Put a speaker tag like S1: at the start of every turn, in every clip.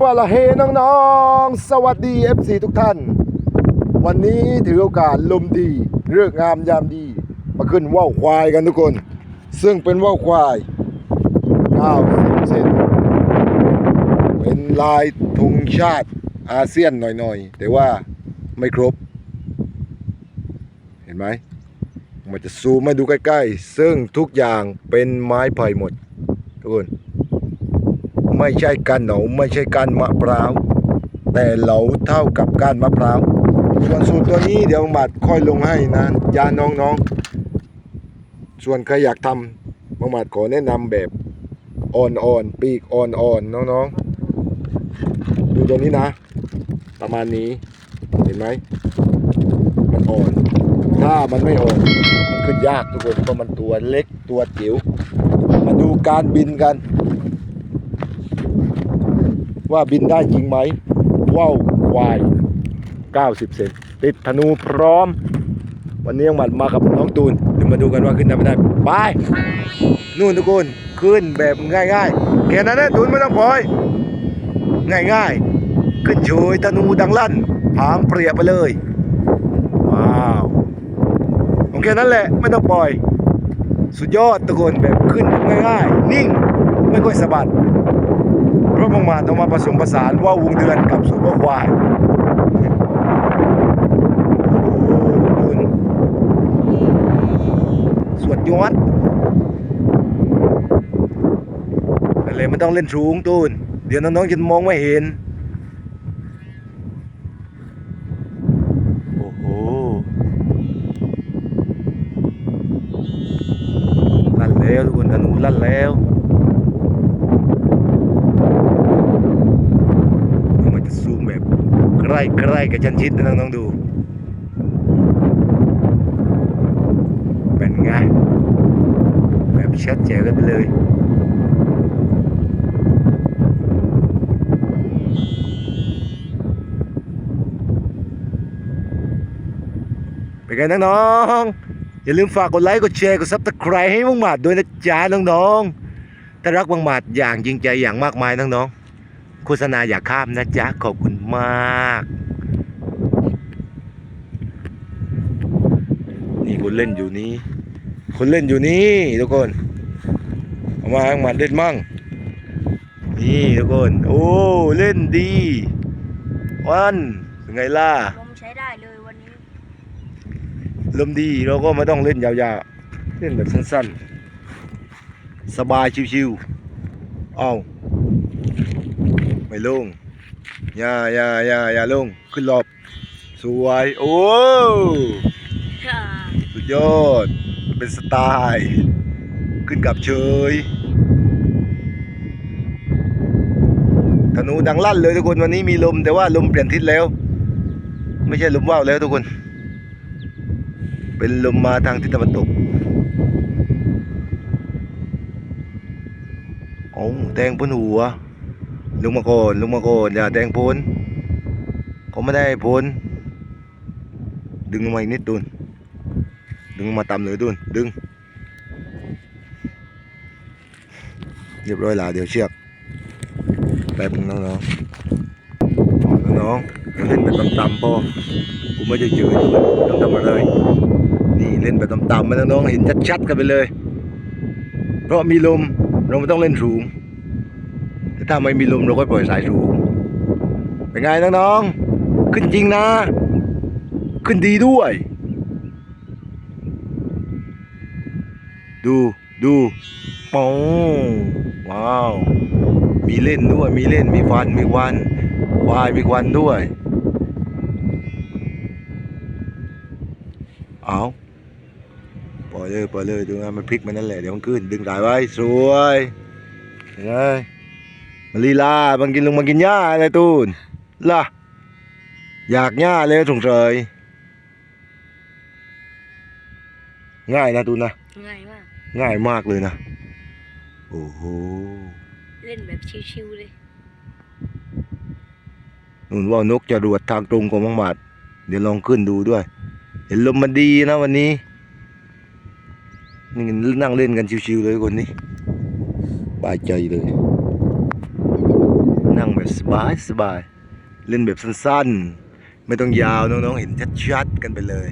S1: บาลาเฮน้องๆ สวัสดี FC ทุกท่าน วันนี้ถือโอกาสลมดีเลือกงามยามดี มาขึ้นว่าวควายกันทุกคน ซึ่งเป็นว่าวควาย90เซนเป็นลายธงชาติอาเซียนหน่อยๆ แต่ว่าไม่ครบ เห็นไหมมันจะซูมมาดูใกล้ๆ ซึ่งทุกอย่างเป็นไม้ไผ่หมดทุกคน ไม่ใช่การเหนาไม่ใช่การมะพร้าวแต่เหลาเท่ากับการมะพร้าวส่วนสูตรตัวนี้เดี๋ยวหมัดค่อยลงให้นะยาน้องๆ ส่วนใครอยากทำบางหมัดขอแนะนำแบบอ่อนๆปีกอ่อนๆน้องๆ ดูตัวนี้นะ ประมาณนี้เห็นไหมมันอ่อน ถ้ามันไม่อ่อนมันขึ้นยากทุกคนเพราะมันตัวเล็กตัวจิ๋วมาดูการบินกัน ว่าบินได้จริงไหมว่าวควาย 90 เซนติดธนูพร้อม วันนี้ยังหมัดมากับน้องตูนเดี๋ยวมาดูกันว่าขึ้นได้ไม่ได้ ไป นู่นทุกคนขึ้นแบบง่ายๆแค่นั้นนะตูนไม่ต้องปล่อย ง่ายๆ ขึ้นโชยธนูดังลั่นผางเปรียบไปเลย ว้าวโอเคนั้นแหละไม่ต้องปล่อย สุดยอดทุกคนแบบขึ้นง่ายๆ นิ่ง ไม่ค่อยสะบัด ราะบางมาต้องมาผสมผสานว่าวงเดือนกับสูบว่าวควายโอ้คุณสวดยอดอะไรมันต้องเล่นสูงตูน เดี๋ยวน้องๆจะมองไม่เห็น โอ้โหลั่นแล้วทุกคนอนุลั่นแล้วมันจะซูมแบบใก ล้ใกล้ๆกับชั้นชิดนะน้องๆดู เป็นไง แบบชัดเจนกันไปเลยเป็นไงน้องๆอย่าลืมฝากกดไลค์กดแชร์กดซับสไครต์ให้บังหมัดด้วยนะจ๊ะน้องๆถ้ารักบังหมัดอย่างจริงใจอย่างมากมายน้องๆโฆษณาอย่าข้ามนะจ๊ะขอบคุณ มาก นี่คนเล่นอยู่นี้ คนเล่นอยู่นี่ทุกคนเอามาบังหมัดเล่นมั่ง นี่ทุกคน โอ้ เล่นดี วันเป็นไงล่ะ
S2: ลมใช้ได้เลยวันนี้
S1: ลมดีเราก็ไม่ต้องเล่นยาวๆ เล่นแบบสั้นๆ สบายชิวๆ เอาไม่ลง อย่าอย่าอย่าอย่าลง ขึ้นรอบสวย โอ้สุดยอด เป็นสไตล์ ขึ้นกับเฉยธนูดังลั่นเลยทุกคนวันนี้มีลมแต่ว่าลมเปลี่ยนทิศแล้ว ไม่ใช่ลมว่าวแล้วทุกคน เป็นลมมาทางทิศตะวันตกโอ้แทงพนหัว ลุงมาก่อนลุงมาก่อนอย่าแทงพ้นเขาไม่ได้พ้นดึงมาอีกนิดตุนดึงมาต่ำเลยตุนดึง เรียบร้อยและเดี๋ยวเชือกแป๊บนึงน้องๆน้องๆยังเล่นแบบต่ำๆพอกูไม่จะเจออยู่ต้องทำอะไรนี่เล่นแบบต่ำๆมาน้องๆเห็นชัดๆกันไปเลย เพราะมีลมเราไม่ต้องเล่นสูง แต่ถ้าไม่มีลมเราก็ปล่อยสายสูงเป็นไงน้องๆขึ้นจริงนะ ขึ้นดีด้วย ดูดูปองว้าว มีเล่นด้วย มีเล่น มีฟัน มีควันควาย มีควันด้วย เอาปล่อยเลยปล่อยเลยดูนะมันพลิกมันนั่นแหละ เดี๋ยวมันขึ้น ดึงสายไว้ สวยเห็นไหมมันลีลามันกินลงยากหญ้าเลยสงสัยง่ายนะตูนนะ
S2: ง่ายมาก
S1: ง่ายมากเลยนะ โอ้โห
S2: เล่นแบบชิวๆเลย
S1: นุ่นว่านกจะรวดทางตรงของมังหมัดเดี๋ยวลองขึ้นดูด้วย เห็นลมมันดีนะวันนี้นี่นั่งเล่นกันชิวๆเลยคนนี้บายใจเลย นั่งแบบสบายสบายเล่นแบบสั้นๆ ไม่ต้องยาวน้องๆเห็นชัดๆกันไปเลย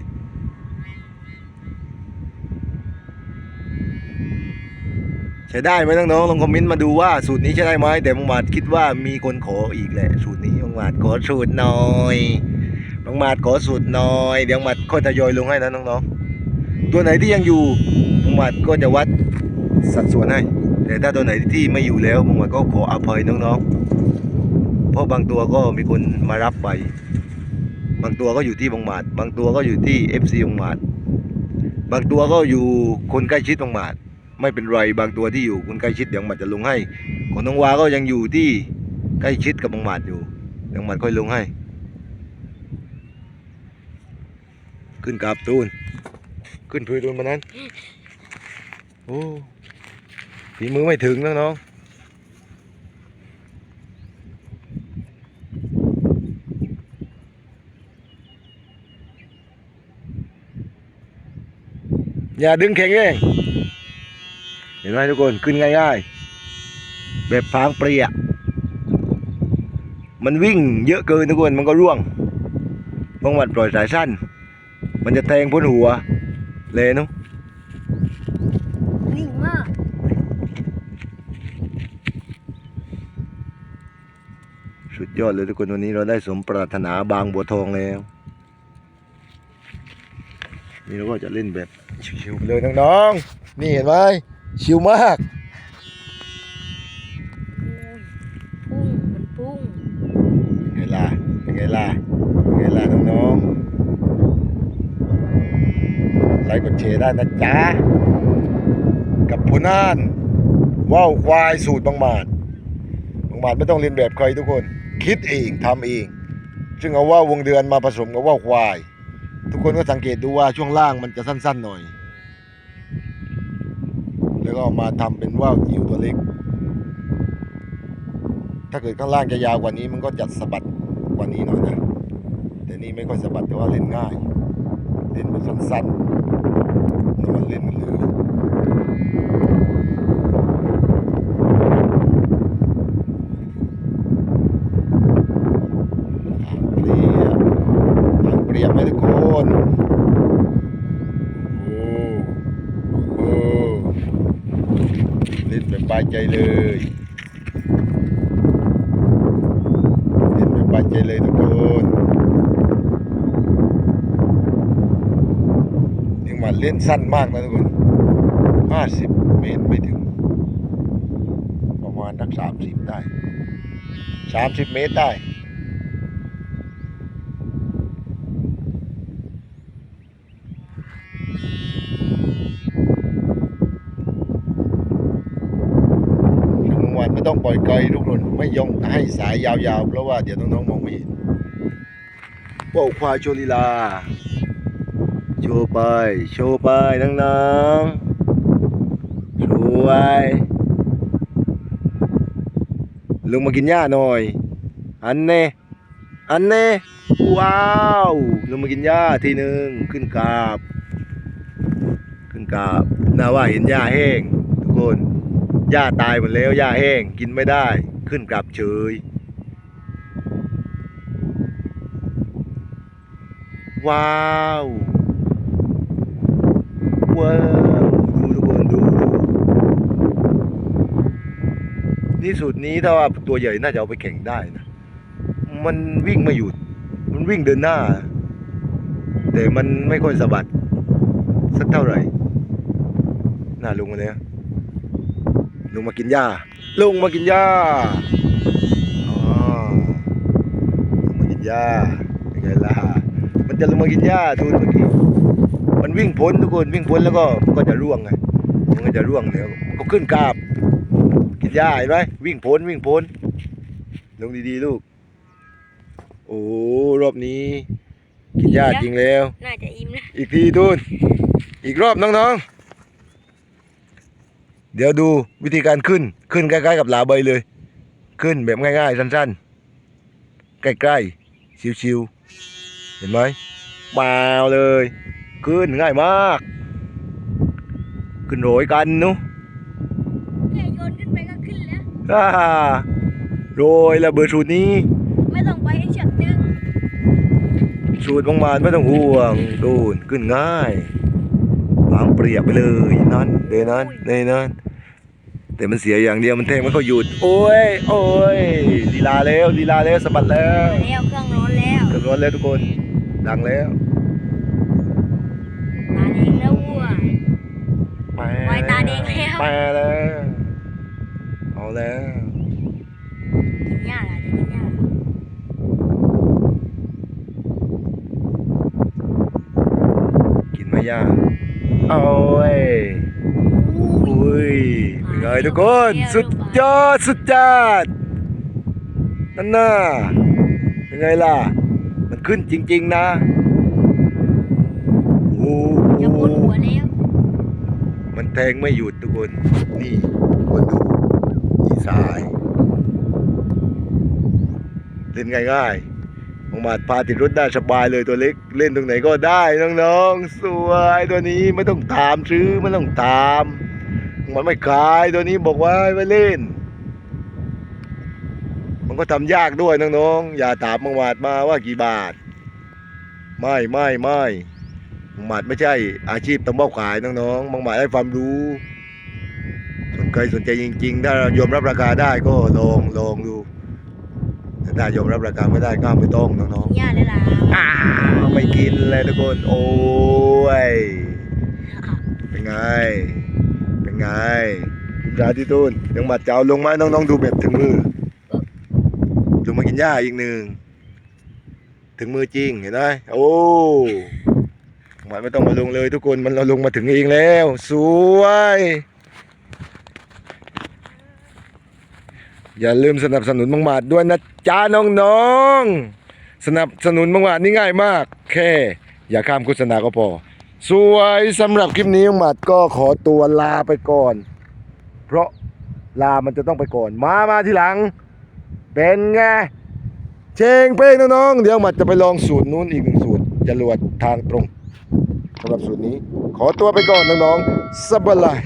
S1: ใช้ได้ไหมน้องๆลองคอมเมนต์มาดูว่าสูตรนี้ใช้ได้ไหมแต่บางหมาดคิดว่ามีคนขออีกแหละสูตรนี้บางหมาดขอสูตรหน่อยบางหมาดขอสูตรหน่อย เดี๋ยวบางหมาดค่อยทยอยลงให้นะน้องๆตัวไหนที่ยังอยู่บางหมาดก็จะวัดสัดส่วนให้แต่ถ้าตัวไหนที่ไม่อยู่แล้วบางหมัดก็ขออภัยน้องๆ เพราะบางตัวก็มีคนมารับไป บางตัวก็อยู่ที่บางหมัดบางตัวก็อยู่ที่ FC บางหมัดบางตัวก็อยู่คนใกล้ชิดบางหมัดไม่เป็นไรบางตัวที่อยู่คนใกล้ชิดเดี๋ยวบางหมัดจะลงให้ของน้องวาก็ยังอยู่ที่ใกล้ชิดกับบางหมัดอยู่เดี๋ยวบางหมัดค่อยลงให้ ขึ้นกราบตูน ขึ้นพื้นตูนมานั้นโอ้ฝีมือไม่ถึงนะน้อง อย่าดึงแข็งเองเห็นไหมทุกคนขึ้นง่ายๆ แบบพรางเปรียมันวิ่งเยอะเกินทุกคนมันก็ร่วงบางวันปล่อยสายสั้น มันจะแทงพ้นหัว เลยเนุ
S2: นิ่งมาก
S1: สุดยอดเลยทุกคนวันนี้เราได้สมปรารถนาบางบัวทองแล้ว นี่เราก็จะเล่นแบบชิวๆไปเลยน้องๆ นี่เห็นไหมชิวมาก
S2: อุ้ยพุ่งมันพุ่ง
S1: ไงล่ะเป็นไงล่ะเป็นไงล่ะน้องๆไลค์กดแชร์ได้นะจ๊ะ กับผลนานว่าวควายสูตรบางหมาดบางหมาดไม่ต้องเรียนแบบใครทุกคน คิดเองทำเอง ซึ่งเอาว่าววงเดือนมาผสมกับว่าวควาย ทุกคนก็สังเกตดูว่าช่วงล่างมันจะสั้นๆหน่อย แล้วก็มาทำเป็นว่าวจิ๋วตัวเล็ก ถ้าเกิดข้างล่างจะยาวกว่านี้มันก็จะสะบัดกว่านี้หน่อยนะ แต่นี่ไม่ค่อยสะบัดแต่ว่าเล่นง่าย เล่นแบบสั้นๆนอนเล่นกันเลยหางเปรียบหางเปรียบไหมทุกคน โอ้โอ้เล่นแบบบายใจเลย เห็นแบบบาด ใจเลยทุกคนยังมาเล่นสั้นมากนะทุกคนห้าสิบเมตรไม่ถึง ประมาณนักสามสิบได้สามสิบเมตรได้ ช่วงกลางวันไม่ ต้องปล่อยไกลทุกคนไม่ยองให้สายยาวๆ เพราะว่าเดี๋ยวน้องๆมองไม่เห็นว่าควายโชลีลา โชว์ไป โชว์ไปน้องๆโชว์ไว้ลงมากินหญ้าหน่อย อันเน่อันเน่ว้าวลงมากินหญ้าทีหนึ่งขึ้นกราบ ขึ้นกราบน่าว่าเห็นหญ้าแห้งทุกคน หญ้าตายหมดแล้วหญ้าแห้งกินไม่ได้ขึ้นกลับเฉยว้าวว้าวดูทุกคนดูดูนี่สุดนี้ถ้าว่าตัวใหญ่น่าจะเอาไปแข่งได้นะมันวิ่งไม่หยุด มันวิ่งเดินหน้า แต่มันไม่ค่อยสะบัดสักเท่าไหร่น่าลงมาเลยนะ ลงมากินหญ้าลงมากินหญ้าอ๋อลงมากินหญ้าเป็นไงล่ะมันจะลงมากินหญ้าทูนเมื่อกี้มันวิ่งพ้นทุกคนวิ่งพ้นแล้วก็มันก็จะร่วงไงมันก็จะร่วงเดี๋ยวมันก็ขึ้นกราบ กินหญ้าเห็นไหมวิ่งพ้นวิ่งพ้นลงดีๆลูก โอ้รอบนี้ กินหญ้าจริงแล้ว
S2: น่าจะอิ่มนะ
S1: อีกทีทูนอีกรอบน้องๆ เดี๋ยวดูวิธีการขึ้นขึ้นใกล้ๆกับหลาใบเลย ขึ้นแบบง่ายๆสั้นๆ ใกล้ๆชิวๆเห็นไหมเปล่าเลย ขึ้นง่ายมาก ขึ้นโรยกันนุ
S2: แค่โยนขึ้นไปก็ขึ้นแล้ว
S1: อ่าโรยระเบิดสูตรนี้
S2: ไม่ต้องไปให้ฉันดึง
S1: สูตรบางมานไม่ต้องห่วงโดนขึ้นง่าย วางเปรียบไปเลยนั่นเลยนั่นเลยนั่นแต่มันเสียอย่างเดียวมันแทงมันก็หยุด โอ้ยโอ้ยลีลาแล้วลีลาแล้วสะบัดแล้ว
S2: มาแล้วเครื่องร้อนแล้ว
S1: เกือบร้อนแล้วทุกคนดังแล้ว
S2: ตาแดงแล้ววัว
S1: ไป
S2: ไว้ตาแดงแล้ว
S1: ไปแล้วเอาแล้ว
S2: กินหญ้าล่ะจะกินหญ้า
S1: กินไหมย่าเอาเว้ย
S2: อุ้ย
S1: อุ้ยเป็นไงทุกคน สุดยอด สุดจัดนั่นน่ะเป็นไงล่ะ มันขึ้นจริง ๆ นะโอ้
S2: จะปวดหัวแล้ว
S1: มันแทงไม่หยุดทุกคน นี่คนดูนี่สาย เล่นง่ายๆ มองมาดพาติดรถได้สบายเลยตัวเล็กเล่นตรงไหนก็ได้น้องๆ สวยตัวนี้ไม่ต้องตามซื้อไม่ต้องตาม มันไม่ขายตัวนี้บอกว่าไว้เล่น มันก็ทำยากด้วยน้องๆอย่าถามมังมาดมาว่ากี่บาท ไม่ไม่ไม่มังมาดไม่ใช่อาชีพตำบ้าขายน้องๆมังมาดให้ความรู้สนใจสนใจจริง ๆ ถ้ายอมรับราคาได้ก็ลองลองดู ถ้ายอมรับราคาไม่ได้ก็ไม่ต้องน้อง
S2: กินหญ้าเลยล่ะ
S1: ๆอ้าวไม่กินเลยทุกคน โอ้ย เป็นไง เป็นไงคุณราที่ตูนยังหมัดเจ้าลงมาน้องๆดูแบบถึงมือถึงมากินหญ้าอีกหนึ่ง ถึงมือจริงเห็นไหมโอ้หมัดไม่ต้องมาลงเลยทุกคนมันเราลงมาถึงเองแล้ว สวย อย่าลืมสนับสนุนมังหมาดด้วยนะจ้าน้องๆ สนับสนุนมังหมาดนี่ง่ายมาก แค่ อย่าข้ามโฆษณาก็พอ สวยสำหรับคลิปนี้มังหมัดก็ขอตัวลาไปก่อน เพราะลามันจะต้องไปก่อน มามาทีหลัง เป็นไงเชงเป้งน้องๆ เดี๋ยวมัดจะไปลองสูตรนู้นอีกหนึ่งสูตรจรวดทางตรงสำหรับสูตรนี้ ขอตัวไปก่อนน้องๆสบาย